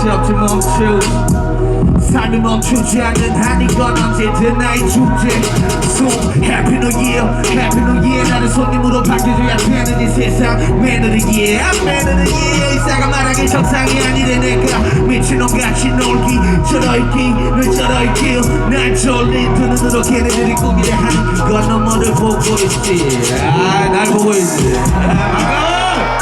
적지 멈추 삶이 멈추지 않는 한 이건 언제든 나의 주제. So Happy New Year Happy New Year. 나를 손님으로 바뀌어줘야 되는 이 세상. Man of the Year Man of the Year 이사가 말하기 정상이 아니래 내가. 미친놈같이 놀기 저러있기 늘난 졸린 두 눈으로 걔네들이 꿈이래 하는 건 너머를 보고 있지. 아날 보고 있지. 아,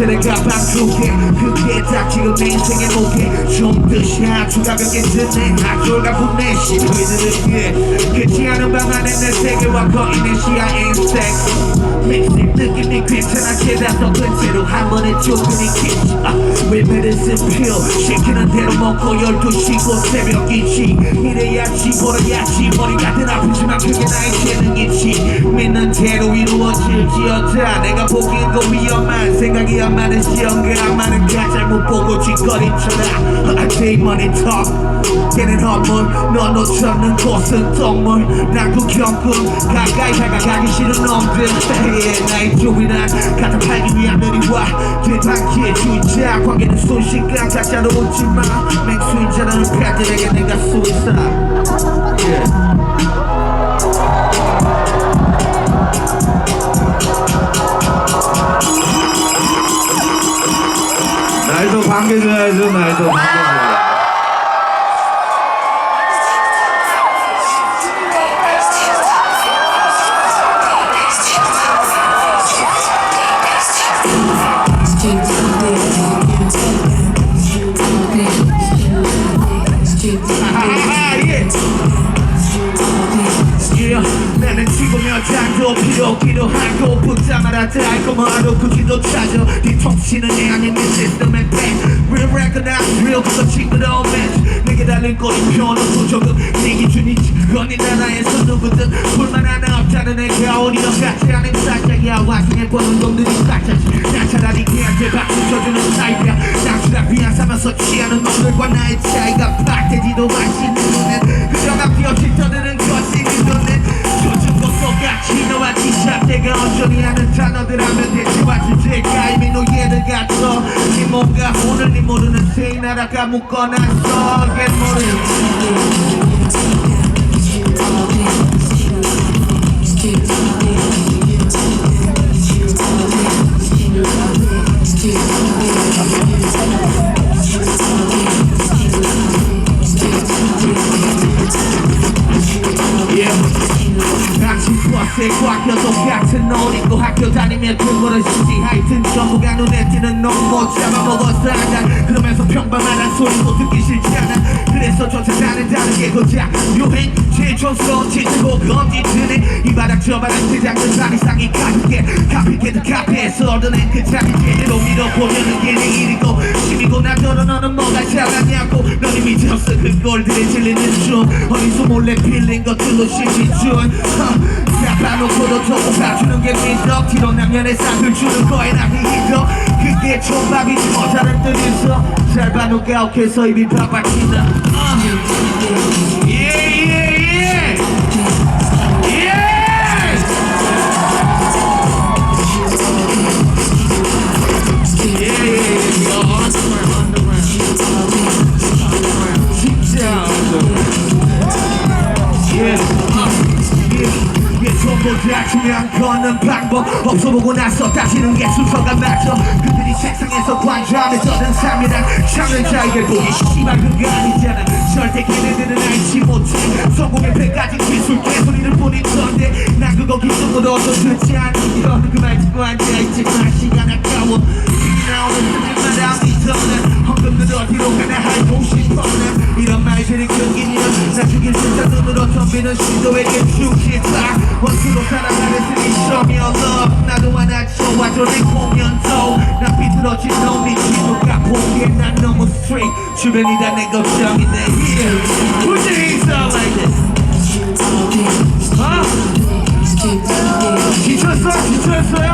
호텔에가 방송해 그게 딱 지금 내 인생의 목에 좀 듯이 아주 가볍게 듣네 학교가 분내 시비들을 위해 끝이 않은 방 안에 내 세계와 거의 내 시야의 인생 믹싱 느낌이 괜찮아. 제다서 근체로 한 번에 조금이 키지 아, 왜 메르슨 필 시키는 대로 먹고 12시고 새벽이지. 이래야지 벌어야지 머리 같은 아프지만 그게 나의 재능이지. 믿는 대로 이루어질지어다. 내가 보기엔 더 위험한 생각이야 많은 시험가 많은 가잘 못 보고 쥐거리쳐라. I take money talk. 걔는 허물 넌 놓쳤는 곳은 동물. 난 구경꾼 가까이 다가가기 싫은 놈들. yeah, 나의 조이란 가다 팔기 위한 느리와 뒤방기의 주자. 관계는 순식간 가짜로 오지마. 맹수인자라는 팬들에게 내가 수의사 yeah. 날도 반겨줘야죠 날도 반 지구며 장도 필요 없기도 하고 붙자마자 달콤하고 굳이도 찾아. 뒤통치는 내 안에 내 시스템에 뺀 Real recognize real 그거 징그러운 match 내게 달린 꼬리표는 조금 네 기준이지 건이 나라에서 누구든 불만 하나 없다는 애가 어디로 같지 않은 살짝이야. 와중에 보는 놈들이 살짝지 난 차라리 걔한테 박수 쳐주는 타입이야. 낭수랑 비양 삼아서 취하는 놈들과 나의 차이가 팍대지도 마시는 눈엔 새 나라가 묶어놨 눈에 띄는 놈못 잡아먹었어. 난 그러면서 평범한 소리도 듣기 싫지 않아. 그래서 쫓아가는 다른 게 고작 유행 제촌스러운 짓고 건지드네 이 바닥 저 바닥 대장은 산 이상이 가볍게 카피게도 카피해서 얻어낸 그 자리 제대로 밀어보려는 게 내 일이고 심이고 나더러 너는 뭐가 잘하냐고. 넌 이미 졌어 그 꼴들에 질리는 중. 어디서 몰래 빌린 것들로 심리준 잡아놓고도 조금 봐주는 게 믿어 뒤로 남면에 싹을 주는 거에 나는 힘들어 그게 초밥이지 뭐 다른 뜻이서 잘 봐놓가 억해서 입이 바빠진다 다 중요한 거는 방법 없어 보고 나서 따지는 게 순서가 맞죠 그들이 관조하며 떠든 삶이란 참는 자에게 보기 씨발 그거 아니잖아. 절대 걔네들은 알지 못해. 성공의 배까지 기술 개소리를 보낸 건데. 난 그거 기술로 얻어 듣지 않으면 그말 듣고 앉아있지 마. 시간 아까워. 이 나오는 듣기마다 믿어는. 헌금들 어디로 가나 알고 싶어는 이런 말들이 끊기면 나 죽일 눈으로 덤비는 시도에게 죽겠다. 원수로 살아가는 미션이 love 나도 하나 좋아져 내 공연도 난 비틀어진 놈이 지도가 보기엔 난 너무 straight. 주변이 다 내 걱정인데 yeah Put your hands up like this. 어? 지쳤어? 지쳤어요?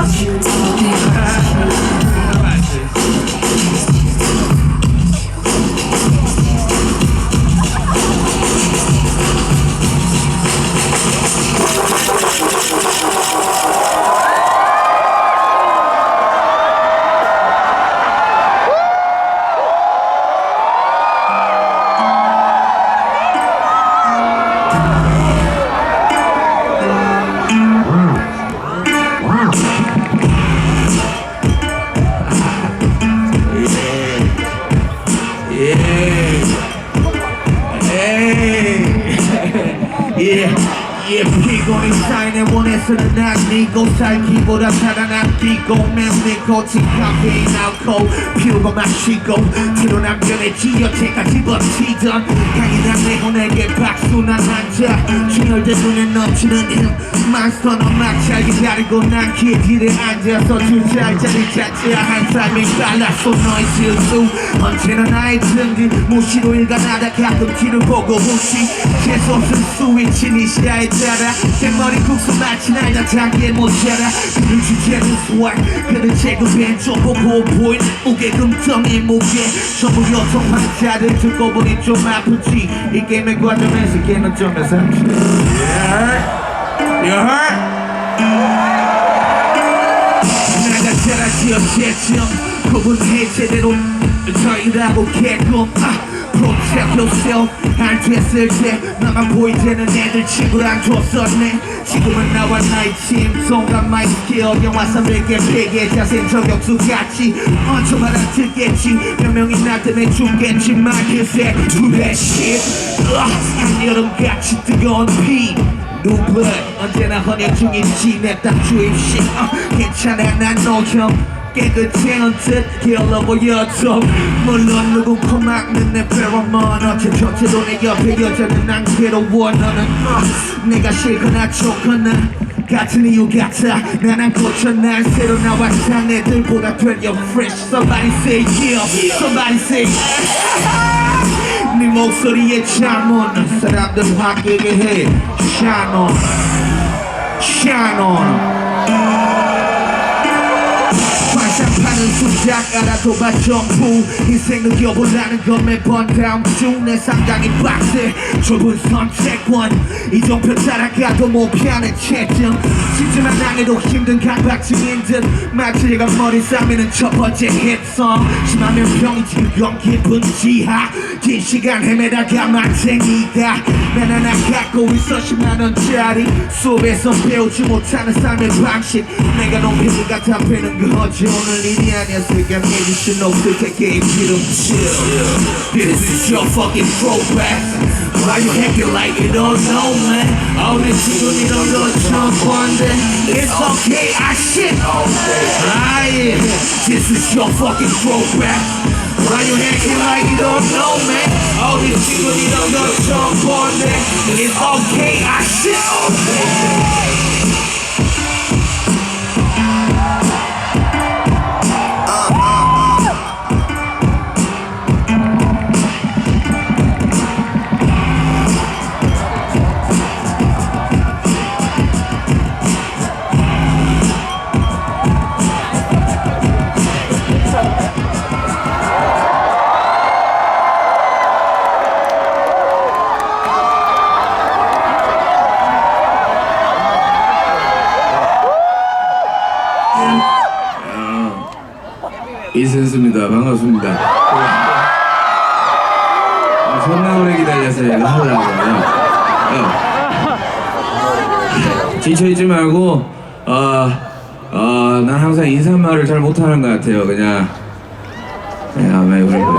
보다 살아난 피고 맨 니코틴 카페인 마시고 드러남겨내지 여태까지 버티던 강인한 내고 내게 박수 난 앉아 충혈된 눈에 넘치는 힘 마스터는 막잘게 가리고 난 길길에 앉아서 주저앉아를 자체야 한 삶이 빨랐어 너의 실수 언제나 나의 등뒤 무시로 일관하다 가끔 뒤를 보고 혹시 재수없은 스위치 니 시야에 따라 내 머리 국수 마치 날다 장기에 못 자라 그는 주제는 소화 그는 제급엔 좀 보고 보이는 무게 금 덩이 무게 전부 여성 환자를 듣고 보니 좀 아프지. 이 게임의 과정에서 걔는 좀 이상치 You heard? 내가 자라지었겠죠 구분해 제대로 저희라고 개꿈 아, Protect yourself 안 됐을 때 나만 보일 때는 애들 친구랑 줬었네 지금은 나와 나의 팀. 동감 마이 스킬 영화 300개 베개 자세 저격수 같이 언제 알아듣겠지. 몇 명이 나 때문에 죽겠지만 그새 두배 shit 한여름같이 뜨거운 피. 누구 언제나 헌혈 중이지 내 딱 주입식. 어, 괜찮아 난 너형 깨끗해온 듯 길러 보여줘 물론 누군 코 막는 내 페로몬 어째 곁에도 내 옆에 여자는 안 괴로워 너는. 어, 내가 싫거나 좋거나 같은 이유 같아. 난안 고쳐 난 새로 나왔다 내들보다 되려 fresh. Somebody say yeah Somebody say 네 목소리에 잠온 사람들 바뀌게 해. Shine on Shine on Russian 짝하는 수작 알아도 봐 정부 인생 느껴보라는 건 매번 다음 주내 상당히 빡세. 좁은 선택권 이정표 따라가도 못 피하는 채점 쉽지만 당해도 힘든 강박증인 듯 마치 얘가 머리 싸매는 첫 번째 hit성. 심하면 병이지 그건 기분 지하. 긴 시간 헤매다가 만생이다. 난 하나 갖고 있어 10만원짜리. 수업에서 배우지 못하는 삶의 방식. 내가 놈피를 같아 배는 거지 오늘 일이 Pianos, got maybe should know quick, I can't get them chill. This is your fucking throwback. Why you acting like you don't know, man? All this shit you need on your jump on that. It's okay, I shit. Lying. This is your fucking throwback. Why you acting like you don't know, man? All this shit you need on your jump on that. It's okay, I shit. 이센스입니다. 반갑습니다. 아, 존나 오래 기다려서 이거 하려고요. 어. 지쳐있지 말고, 어, 어, 난 항상 인사말을 잘 못하는 것 같아요. 그냥, 야, 왜 그래, 그래.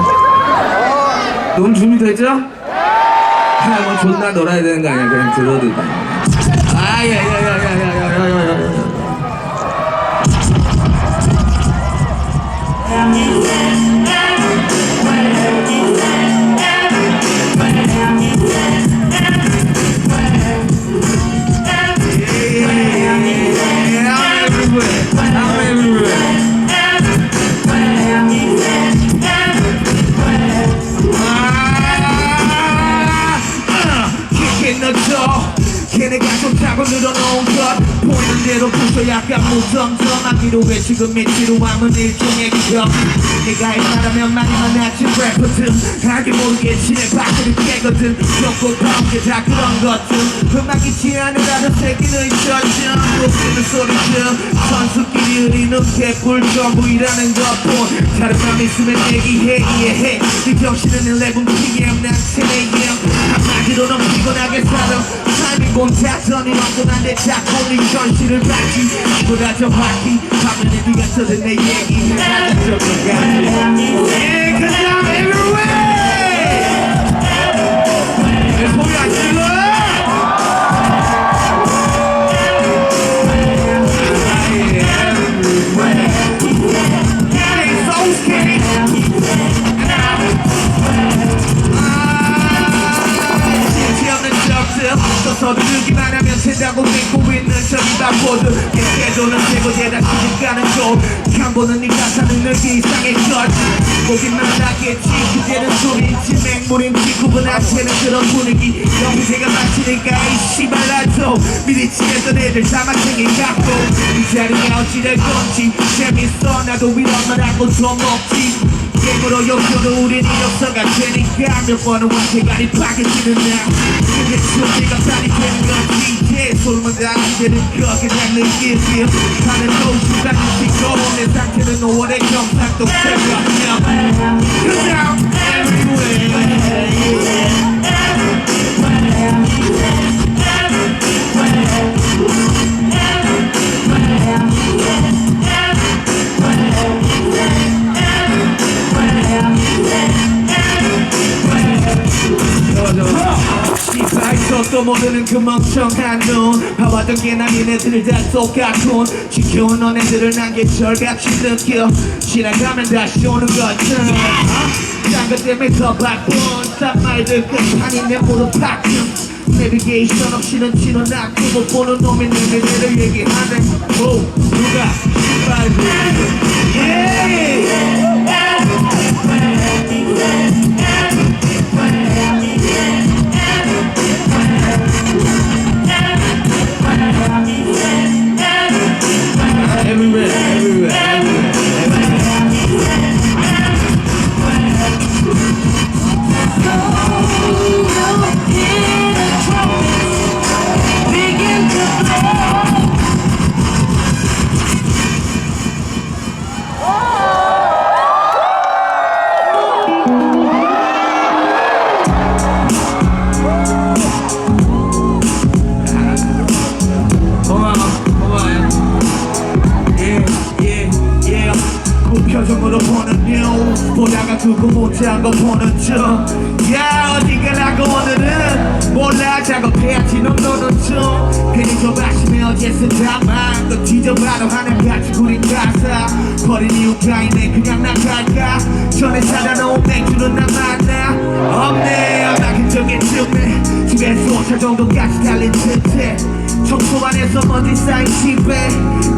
넌 준비됐죠? 아, 뭐 존나 놀아야 되는 거 아니야. 그냥 들어도 돼. 아, 야, 야, 걔네가 좋다고 늘어놓은 것 보이는 대로 부셔 약간 무덤덤하기로 해 지금 밑으로 하면 일종의 기억. 일말하면 많이 만나진 래퍼들 알게 모르겠지 내 밖을 깨거든. 겪고 봐온 게다 그런 것들. 음악이지 않으라는 새끼는 있었죠. 웃기는 소리죠. 선수끼리 흐리는 개꿀 전부이라는 것뿐 다른 맘 있으면 얘기해 이해해. 네 정신은 11pm 난 10am 한마디로 넌 피곤하게 살아 본사선이 없구나 내 작품이 현실을 밝히 돌아져 밝히 밤에 네가 써낸 내 얘기 나는 저거 같아. 애들 자막생이 갖고 이 자리에 어찌 될 건지 재밌어. 나도 이런 말 하고 좀 먹지. 게임으로 욕조도 우린 이력서가 되니까 몇 번은 완태가리 파괴지는 나 근데 소리가 빨리 되는 건지 이제 솔만 다니되는 거 그냥 느끼지 하는 노수가 느끼고 내 상태는 5월의 경상도. 새벽이야 그냥. everywhere 또 모르는 그 멍청한 눈. 봐왔던 게나 니네들 다 똑같군. 지켜온 너네들을 난게 절같이 느껴. 지나가면 다시 오는 것처럼 딴것 때문에 더 바쁜. 딴 말들 끝판이 내 무릎 박음 내비게이션 없이는 치는 낙고 못 보는 놈이 내 미래를 얘기하네 오 무표정으로 보는 뉴 보다가 그거 못한 거 보는 중. 야, 어디 가라고 오늘은 몰라. 작업해야지 넌 너는 좀. 괜히 좀 아시면 어제서 다만 너 뒤져봐도 하나같이 구린 가사. 버린 이유가 있네 그냥 나갈까? 전에 사다 놓은 맥주는 나 만나? 없네. 나 근적에 쯤에. 집에서 5차 정도까지 달린 듯해 청소 안에서 먼지 쌓인 집에?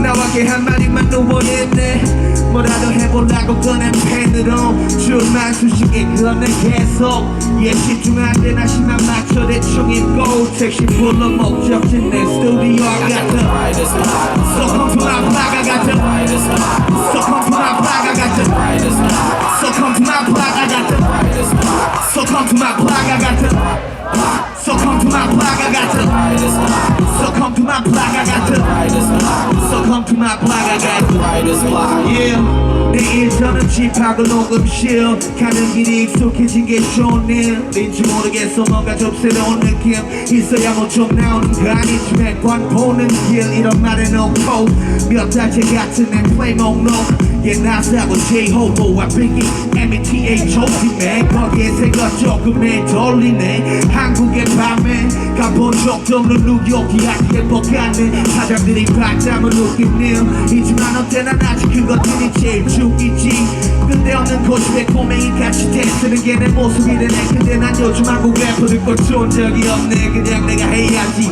나와게 한마디만 누워있네. 뭐라도 해보려고 꺼낸 펜으로 줄만 수식에 그어내 계속. 예 집중 안돼 나 시간 맞춰 대충 읽고 택시 불러 목적지 내 스튜디오 같아 my plaga 같아 my plaga 같아 my plaga 같아 하고 녹음실 가는 길이 익숙해진 게 좋은 일인지 모르겠어 뭔가 좀 새로운 느낌. 있어야 뭐 좀 나오는 거 아니지. 매번 보는 길. 이런 말은 없고 몇 달째 같은 내 플레이 목록 옛날사고 J-Hobo 아프기 META 조심해. 거기에 새거 조금 내 돌리네. 한국의 밤에 가본 적도 없는 뉴욕이 아직에 뻑하네. 사장들이 박장을 웃기는 이지만 언제나 아직 그것들이 제일 죽이지. 근데 없는 고집에 꼬맹이 같이 댄스는 게 내 모습이래. 근데 난 요즘 한국 래퍼들 꽂혀온 적이 없네. 그냥 내가 해야지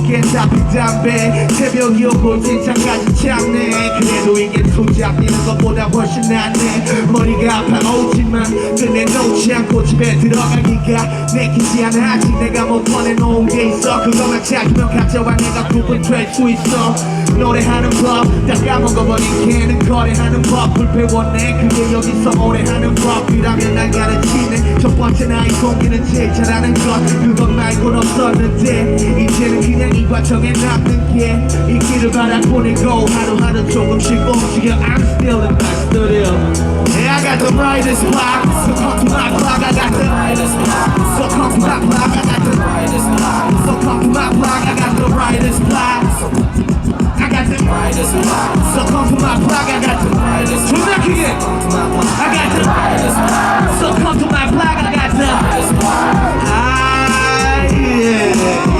운 맥주캔 잡힌 담배. 새벽이 오고 진짜까지 참네. 그래도 이게 투잡 뛰는 것보다 훨씬 낫네. 머리가 아파 오지만 끝내 놓지 않고 집에 들어가기가 내키지 않아. 아직 내가 못 꺼내놓은 게 있어. 그거만 찾으면 가져와 내가 구분될 수 있어. 노래하는 법다 까먹어버린 걔는 거래하는 법 불배웠네. 그게 여기서 오래 하는 법이라면 날 가르치네. 첫 번째 나의 공기는 제일 잘하는 것. 그것 말곤 없었는데 이제는 그냥 이과 정해놨던 게이 길을 바라보내고 하루하루 조금씩 움직여 I'm still in my studio Yeah I got the brightest block So come to my block I got the brightest block So come to my block I got the brightest block So come to my block I got the brightest block I got the brightest block So come to my block I got the brightest block 조명키게 I got the brightest block So come to my block I got the brightest block Ah yeah.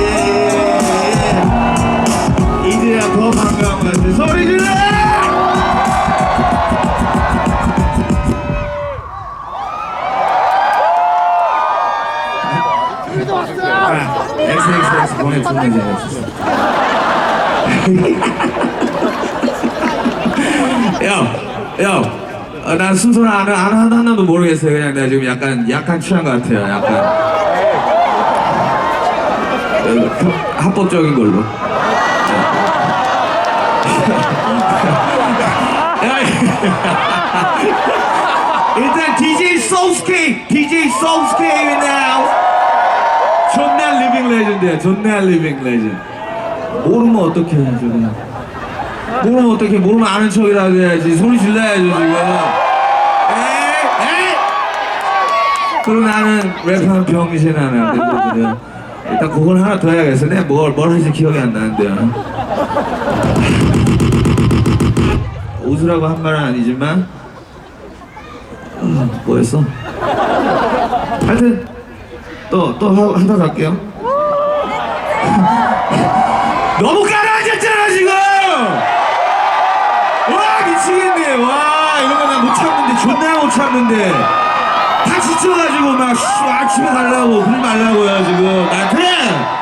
XXX 보내주면. 야, 야, 아, 난 순서를 안, 안 하나 하나도 모르겠어요. 그냥 내가 지금 약간 약간 취한 것 같아요. 약간 어, 합법적인 걸로. 일단 DJ 소스케이, DJ 소스케이 now. 존나 리빙 레전드야, 존나 리빙 레전드. 모르면 어떻게 해야죠, 그냥. 모르면 어떻게, 모르면 아는 척이라도 해야지. 소리 질러야죠, 지금. 그럼 나는 랩하는 병신 하나. 근데 일단 그걸 하나 더 해야겠어. 내가 뭘, 뭘 할지 기억이 안 나는데요. 웃으라고 한 말은 아니지만, 어, 뭐였어? 하여튼, 또, 또 하- 하다 갈게요. 너무 가라앉았잖아, 지금! 와, 미치겠네. 와, 이런 거 나 못 참는데, 존나 못 참는데. 다 지쳐가지고 막, 씨, 아, 집에 가려고, 그러지 말라고요, 지금. 나한테!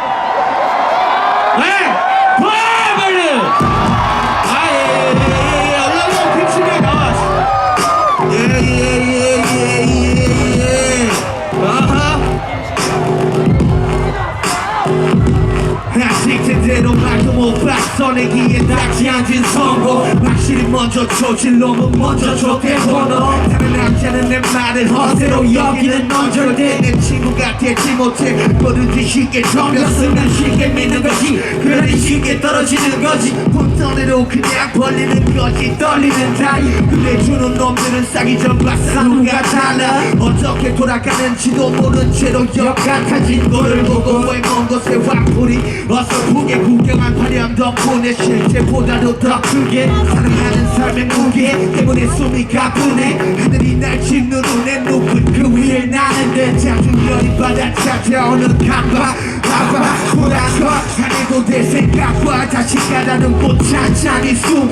아직 제대로 말도 못 박서내기에 닥지 않은 선고 확실히 먼저 조질 놈은 먼저 줬대 번호 다른 남자는 내 말을 허세로 여기는 넌 절대 내 친구가 되지 못해. 뭐든지 쉽게 정렸으면 쉽게 믿는 거지. 그러니 쉽게 떨어지는 거지. 혼돈으로 그냥 벌리는 거지. 떨리는 다이 근데 주는 놈들은 싸기 전 박사누가 달라. 어떻게 돌아가는지도 모른 채로 역같아진 너를 보고 왜먼 곳에 화풀이 어설 프게 구경한 화려함 덕분에 실제보다도 더 크게 사랑하는 삶의 무게 때문에 숨이 가쁘네. 하늘이 날 짓는 눈에 높은 그 위에 나는데 자중열이 받아 찾아오는 강박 아빠 호랑이 하늘도 될 생각과 가라는 곳 찬찬히 숨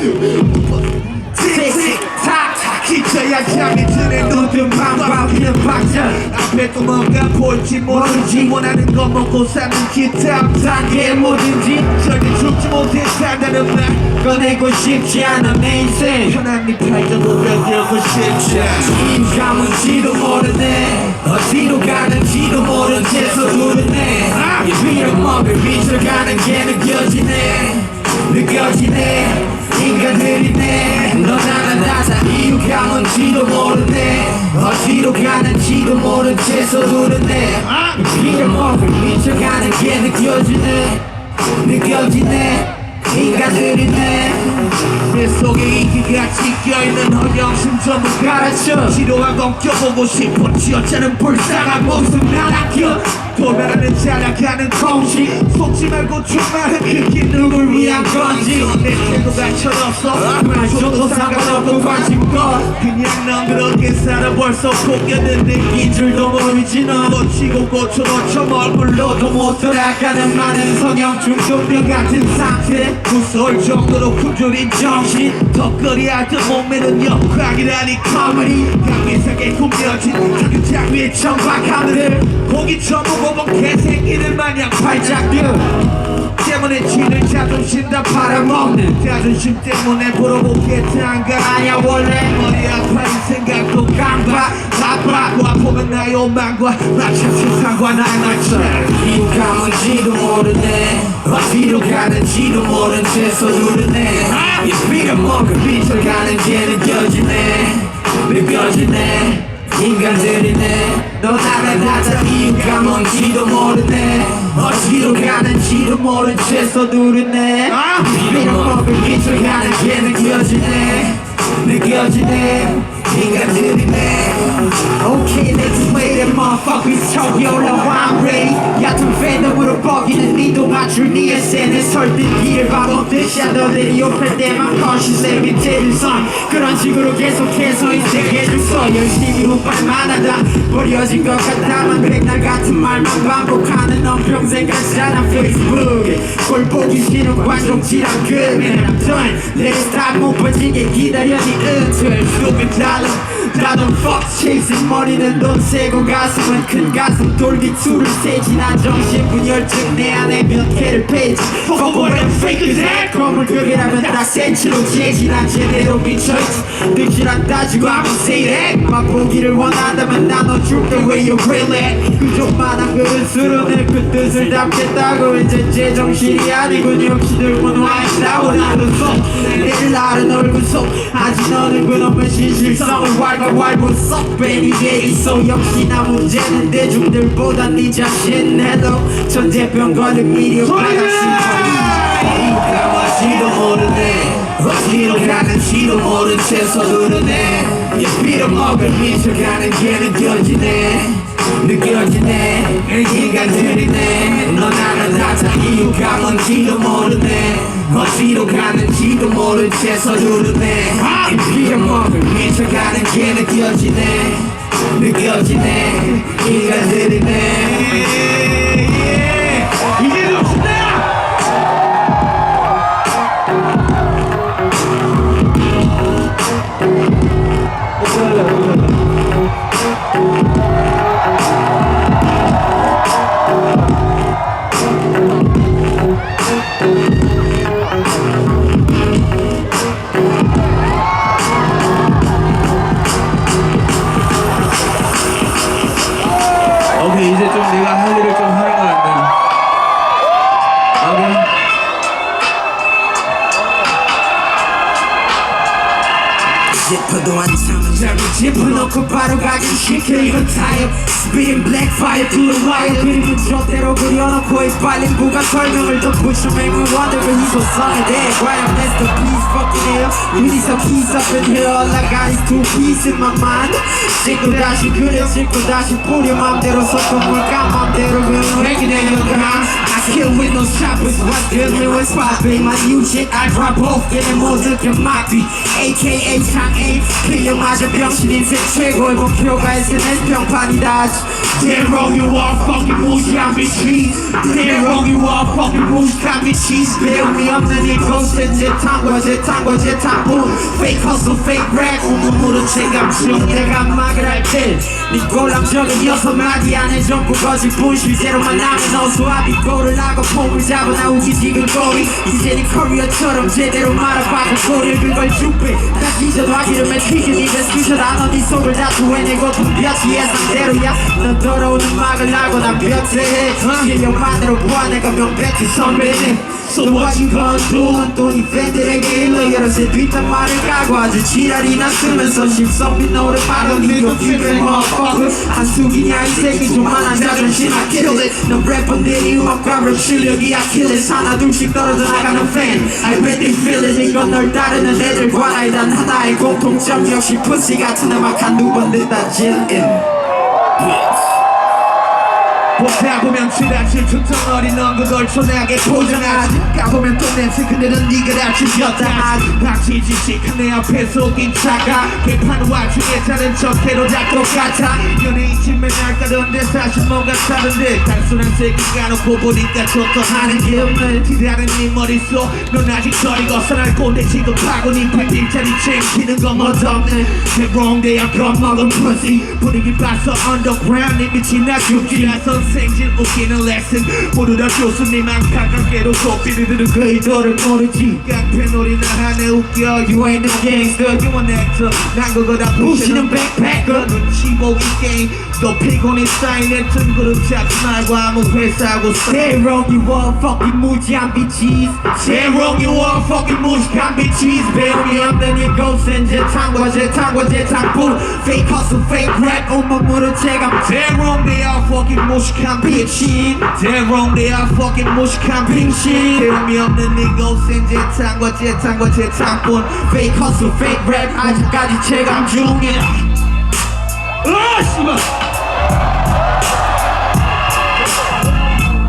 틱틱탁탁 기차야 잠이 드네 눈뜬 방방이는 박자. 앞에 또 뭔가 볼지 모르지. 원하는 거 먹고 사는 기타 단계 뭐든지. 절대 죽지 못해 산다는 말 꺼내고 싶지 않아 내 인생. 네 팔자도 변하고 싶지 않아. 감은 지도 모르네. 어디로 가는지도 모른 채 서두르네. 이 빌어먹을 비춰가는 게 느껴지네 느껴지네. 인간들이네. 다다 이유가 뭔지도 모르네. 어디로 가는지도 모른 채 서두르네. 빌어먹을 비춰가는 게 느껴지네. 느껴지네. 인간들이네. 내 속에 이기가 찢겨있는 허영심 전부 갈아쳐 지루한 건 껴보고 싶어 쥐어짜는 불쌍한 모습 난 아껴 도달하는 자라가는 공식 속지 말고 정말은 그게 누굴 위한 건지. 내 태도가 철없어. 말줘도 상관없고 관심껏 그냥 넌 그렇게 살아 벌써 포기했는데 인 줄도 모르지 너. 고치고 고쳐도 저 얼굴로도 못 돌아가는 많은 성형 중독병 같은 상태. 무서울 정도로 굶주린 정신. 덕거리 하던 몸매는 역광이라니 커머니 강민상에 꾸며진 자극장 위에 청박 하늘을 고기 전부 먹은 개새끼들 마냥 발작 뛰어. 때문에 지는 자존심 다 팔아먹는 자존심 때문에 물어보겠다는가. 아냐 원래 머리 아파인 생각도 강박 나의 오만과 마찬 세상과 나의 이유가 뭔지도 모르네. 어디로 가는지도 모른 채 서두르네. 이 빌어먹을 비춰가는 게 느껴지네. 느껴지네? 인간들이네. 너 나를 다 이유가 뭔지도 모르네. 어디로 가는지도 모른 채 서두르네. 빌어먹을 비춰가는 게 느껴지네. 느껴지네 인간들이네 Okay let's play that motherfuckers 저기 올라와 I'm ready 얕은 팬덤으로 뻐기는 니도 맞출 니 에센에 설득기를 바보듯이 너들이 욕할 때만 conscious 밑에를 선 그런 식으로 계속해서 인생해줬어 열심히 운빨만 하다 버려진 것 같다만 백날 같은 말만 반복하는 넌 평생 가잖아 페이스북에 꼴 보기 싫은 관종 지랑 그맨 I'm done 내 스타일 못 빠지게 기다려 네 은퇴 수백 달러 나는 fuck chasing 머리는 돈 세고 가슴은 큰 가슴. 돌기투를 세지 난 정신분 열정 내 안에 몇 개를 빼지. Fuck what fake is that? 검을 벽이라면 딱 센치로 재지 난 제대로 미쳐있지 안 따지고 I'm say that 맛보기를 원한다면 나눠줄게. 왜 you really 그좀만한 그릇으로 내그 뜻을 담겠다고. 이제 제정신이 아니군. 역시 들고 와있다고 나는 속. 내일 나른 얼굴 속. 아직 너는 그놈의 진실성을 왈가왈부 썩 빼니게 있어 역시 나 문제는 대중들보다 네 자신 해도 미리 받아 이유가 뭔지도 모르네 어디로 가는지도 모른 채 서두르네. 이 빌어먹을 미쳐가는 게 느껴지네 느껴지네. 인간들이네. 너 나는 다자 이유가 뭔지도 모르네. 어디로 가는지도 모른 채 서두르네. 미쳐가는 게 느껴지네. 느껴지네. 인간들이네 바로 가 Spitting black fire to the wire 그림은 저대로 그려놓고 이 빨린 부가 설명을 더 push make me wonder 그 희소성에 대해 과연 that's the piece fucking hell 여기서 piece up in here all I got is two pieces in my mind 씻고 다시 그려 씻고 다시 뿌려 맘대로 섞어 물까 맘대로 그냥 회기 내려가 I kill with no choppers What dealing with popping My new shit I drop off 얘네 모두 경마비 AKA 장애 필요마저 병신 인생 최고의 목표가 SNS 평판이다 Damn wrong you are fucking 무시한 미친 Damn wrong you are fucking 무식한 미친 배움이 없는 이곳은 재탕과 재탕과 재탕부 Fake hustle fake rap 온몸으로 체감중 내가 막을 할때네 꼴랑적인 여섯 마디 안에 전부 거짓 분 실제로만 남은 어수와 비꼬를 하고 폼을 잡아 나오기 지금 꼬리 이제 네 커리어처럼 제대로 말아봐고 꼬리를 그걸 준비 다 잊어도 하기를 맺히긴 입에 스크샷 안어네 속을 다투해내고 분벼치 예상대로야 넌 돌아오는 막을 하고 난 벽세해. 실력만으로 보아 내가 명백히 you gonna do? 돈이 팬들에게 일러 새 뒷단 말을 까고 아주 지랄이나 쓰면서 십성비 노래 바로 니가 뷰백 motherfucker 한숙이냐 이 새끼 좀만한 자존심 it 넌 래퍼들이 음악과 랩 실력이 it 하나 둘씩 떨어져 나가는 fan I they feel it. 이건 널 따르는 애들과 나의 단 하나의 공통점. 역시 pussy 같은 음악 한두 번 듣다 질인 Yeah. 보다 보면 지나칠 툭텅어리 넌 그걸 초대하게 포장하지. 까보면 또 냄새 넌 네가 다 죽였다 박치지직한 내 앞에 속인 차가 개판 와중에 자는 척해도 다 똑같아. 연예인집 맨날 가던데 사실 뭔가 다른데. 단순한 세계가 놓고 보니까 좋더 하는 게 없네 기다린 네 머릿속. 넌 아직 저리 거선할 꼰대 취급하고 네 팬들자리 챙기는 건 멋없네. Are 겁먹은 pussy. 분위기 봐서 underground 이 미친 학교지라 선 생질 웃기는 레슨. 모두 다 교수님만 가깝게도 소비를 그 의도를 모르지. 깡패 놀이나 하네 웃겨. You ain't no gangster. You an actor 난 그거 다 부시는 백패커 눈치 보기 게임 또 피곤해 쌓이는 틈 그릇 잡지 말고 아무 회사하고 you are fucking 무지한 wrong you are fucking 무식한 bitches 배움이 없는 이곳은 재탕과 재탕과 재탕부 Fake hustle fake rap 온몸으로 체감 wrong they are fucking 무식한 They wrong they are fucking 무식한 bitch 배움이 없는 이곳은 재탕과 재탕과 재탕뿐 Fake hustle fake rap 아직까지 체감 중이야 아 씨발